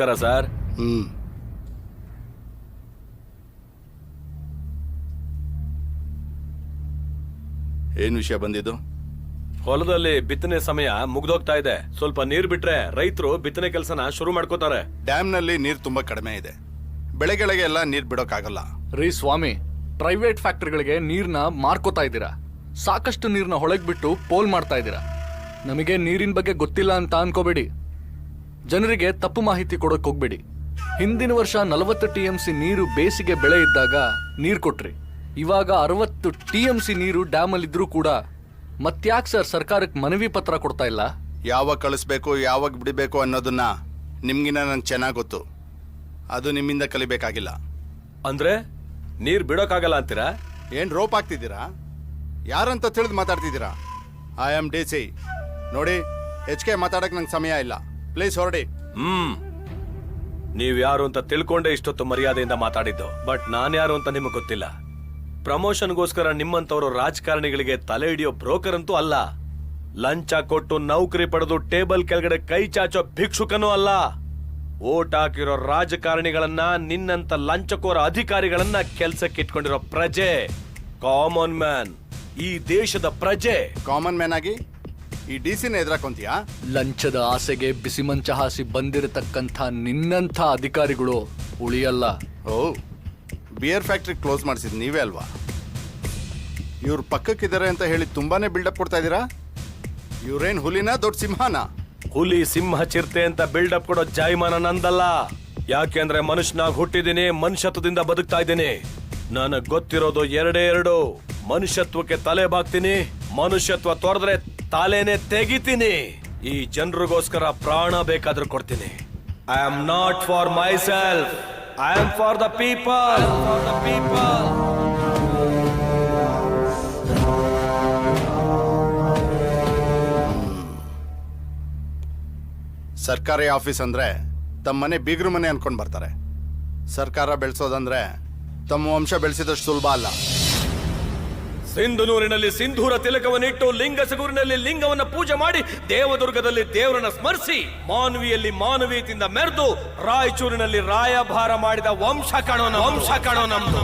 ನಮಸ್ಕಾರ ಸರ್. ಹ್ಮ್. ಏನ್ ವಿಷಯ ಬಂದಿದ್ದು? ಹೊಲದಲ್ಲಿ ಬಿತ್ತನೆ ಸಮಯ ಮುಗ್ದೋಗ್ತಾ ಇದೆ. ಸ್ವಲ್ಪ ನೀರ್ ಬಿಟ್ರೆ ರೈತರು ಬಿತ್ತನೆ ಕೆಲಸನ ಶುರು ಮಾಡ್ಕೋತಾರೆ. ಡ್ಯಾಮ್ನಲ್ಲಿ ನೀರ್ ತುಂಬಾ ಕಡಿಮೆ ಇದೆ. ಬೆಳೆಗಳಿಗೆ ಎಲ್ಲ ನೀರ್ ಬಿಡೋಕ್ಕಾಗಲ್ಲ. ರೀ ಸ್ವಾಮಿ ಪ್ರೈವೇಟ್ ಫ್ಯಾಕ್ಟರಿಗಳಿಗೆ ನೀರ್ನ ಮಾರ್ಕೋತಾ ಇದ್ದೀರಾ? ಸಾಕಷ್ಟು ನೀರ್ನ ಹೊಳಗ್ ಬಿಟ್ಟು ಪೋಲ್ ಮಾಡ್ತಾ ಇದ್ದೀರಾ? ನಮಗೆ ನೀರಿನ ಬಗ್ಗೆ ಗೊತ್ತಿಲ್ಲ ಅಂತ ಅನ್ಕೋಬೇಡಿ. ಜನರಿಗೆ ತಪ್ಪು ಮಾಹಿತಿ ಕೊಡೋಕೆ ಹೋಗ್ಬೇಡಿ. ಹಿಂದಿನ ವರ್ಷ ನಲವತ್ತು ಟಿ ಎಂ ಸಿ ನೀರು ಬೇಸಿಗೆ ಬೆಳೆ ಇದ್ದಾಗ ನೀರು ಕೊಟ್ರಿ. ಇವಾಗ ಅರವತ್ತು ಟಿ ಎಂ ಸಿ ನೀರು ಡ್ಯಾಮಲ್ಲಿ ಇದ್ರೂ ಕೂಡ ಮತ್ಯಾಕ್ ಸರ್ ಸರ್ಕಾರಕ್ಕೆ ಮನವಿ ಪತ್ರ ಕೊಡ್ತಾ ಇಲ್ಲ? ಯಾವಾಗ ಕಳಿಸ್ಬೇಕು ಯಾವಾಗ ಬಿಡಬೇಕು ಅನ್ನೋದನ್ನ ನಿಮ್ಗಿನ ನಂಗೆ ಚೆನ್ನಾಗಿ ಗೊತ್ತು. ಅದು ನಿಮ್ಮಿಂದ ಕಲಿಬೇಕಾಗಿಲ್ಲ. ಅಂದ್ರೆ ನೀರ್ ಬಿಡೋಕ್ಕಾಗಲ್ಲ ಅಂತೀರಾ? ಏನ್ ರೋಪ್ ಆಗ್ತಿದ್ದೀರಾ ಯಾರಂತ ತಿಳಿದು ಮಾತಾಡ್ತಿದ್ದೀರಾ? ಐ ಆಮ್ ಡಿ ಸಿ ನೋಡಿ ಕೆ ಮಾತಾಡಕ್ ನಂಗೆ ಸಮಯ ಇಲ್ಲ. ಪ್ಲೀಸ್ ಹೊರಡಿ. ಹ್ಮ್. ನೀವ್ ಯಾರು ಅಂತ ತಿಳ್ಕೊಂಡೆ ಇಷ್ಟೊತ್ತು ಮರ್ಯಾದೆಯಿಂದ ಮಾತಾಡಿದ್ದು. ಬಟ್ ನಾನು ಯಾರು ಅಂತ ನಿಮಗೆ ಗೊತ್ತಿಲ್ಲ. ಪ್ರಮೋಷನ್ಗೋಸ್ಕರ ನಿಮ್ಮಂತವರು ರಾಜಕಾರಣಿಗಳಿಗೆ ತಲೆ ಹಿಡಿಯೋ ಬ್ರೋಕರ್ ಅಂತೂ ಅಲ್ಲ. ಲಂಚ ಕೊಟ್ಟು ನೌಕರಿ ಪಡೆದು ಟೇಬಲ್ ಕೆಳಗಡೆ ಕೈ ಚಾಚೋ ಭಿಕ್ಷುಕನೂ ಅಲ್ಲ. ಓಟ್ ಹಾಕಿರೋ ರಾಜಕಾರಣಿಗಳನ್ನ ನಿನ್ನಂತ ಲಂಚಕೋರ ಅಧಿಕಾರಿಗಳನ್ನ ಕೆಲ್ಸಕ್ಕೆ ಇಟ್ಕೊಂಡಿರೋ ಪ್ರಜೆ. Common man. ಈ ದೇಶದ ಪ್ರಜೆ. ಕಾಮನ್ ಮ್ಯಾನ್ ಆಗಿ ಈ ಡಿ ಸಿನ ಎದುರಾಕೊಂತೀಯಾ? ಲಂಚದ ಆಸೆಗೆ ಬಿಸಿಮಂಚ ಹಾಸಿ ಬಂದಿರತಕ್ಕಂಥ ನಿನ್ನಂಥ ಅಧಿಕಾರಿಗಳು ಉಳಿಯಲ್ಲ. ಓ ಬಿಯರ್ ಫ್ಯಾಕ್ಟ್ರಿ ಕ್ಲೋಸ್ ಮಾಡಿಸಿದ್ ನೀವೇ ಅಲ್ವಾ? ಇವ್ರು ಪಕ್ಕಕ್ಕಿದ್ದಾರೆ ಅಂತ ಹೇಳಿ ತುಂಬಾನೇ ಬಿಲ್ಡಪ್ ಕೊಡ್ತಾ ಇದ್ದೀರಾ? ಇವ್ರೇನ್ ಹುಲಿನ ದೊಡ್ಡ ಸಿಂಹನ? ಹುಲಿ ಸಿಂಹ ಚಿರತೆ ಅಂತ ಬಿಲ್ಡಪ್ ಕೊಡೋ ಜಾಯಮಾನ ನಂದಲ್ಲ. ಯಾಕೆಂದ್ರೆ ಮನುಷ್ಯನಾಗ್ ಹುಟ್ಟಿದೀನಿ ಮನುಷ್ಯತ್ವದಿಂದ ಬದುಕ್ತಾ ಇದ್ದೀನಿ. ನನಗ್ ಗೊತ್ತಿರೋದು ಎರಡೇ ಎರಡು. ಮನುಷ್ಯತ್ವಕ್ಕೆ ತಲೆ ಬಾಗ್ತೀನಿ ಮನುಷ್ಯತ್ವ ತೊರೆದ್ರೆ ತಲೆನೆ ತೆಗಿತೀನಿ. ಈ ಜನರಿಗೋಸ್ಕರ ಪ್ರಾಣ ಬೇಕಾದ್ರೂ ಕೊಡ್ತೀನಿ. I am not for myself I am for the people for the people ಸರ್ಕಾರಿ ಆಫೀಸ್ ಅಂದ್ರೆ ತಮ್ಮ ಮನೆ ಬೀಗ್ರ ಮನೆ ಅನ್ಕೊಂಡ್ ಬರ್ತಾರೆ. ಸರ್ಕಾರ ಬೆಳೆಸೋದಂದ್ರೆ ತಮ್ಮ ವಂಶ ಬೆಳೆಸಿದಷ್ಟು ಸುಲಭ ಅಲ್ಲ. ಸಿಂಧುನೂರಿನಲ್ಲಿ ಸಿಂಧೂರ ತಿಲಕವನ್ನಿಟ್ಟು ಲಿಂಗಸಗೂರಿನಲ್ಲಿ ಲಿಂಗವನ್ನ ಪೂಜೆ ಮಾಡಿ ದೇವದುರ್ಗದಲ್ಲಿ ದೇವರನ್ನ ಸ್ಮರಿಸಿ ಮಾನವಿಯಲ್ಲಿ ಮಾನವೀಯತೆಯಿಂದ ಮೆರೆದು ರಾಯಚೂರಿನಲ್ಲಿ ರಾಯಭಾರ ಮಾಡಿದ ವಂಶ ಕಾಣೋ ವಂಶ ನಮ್ದು.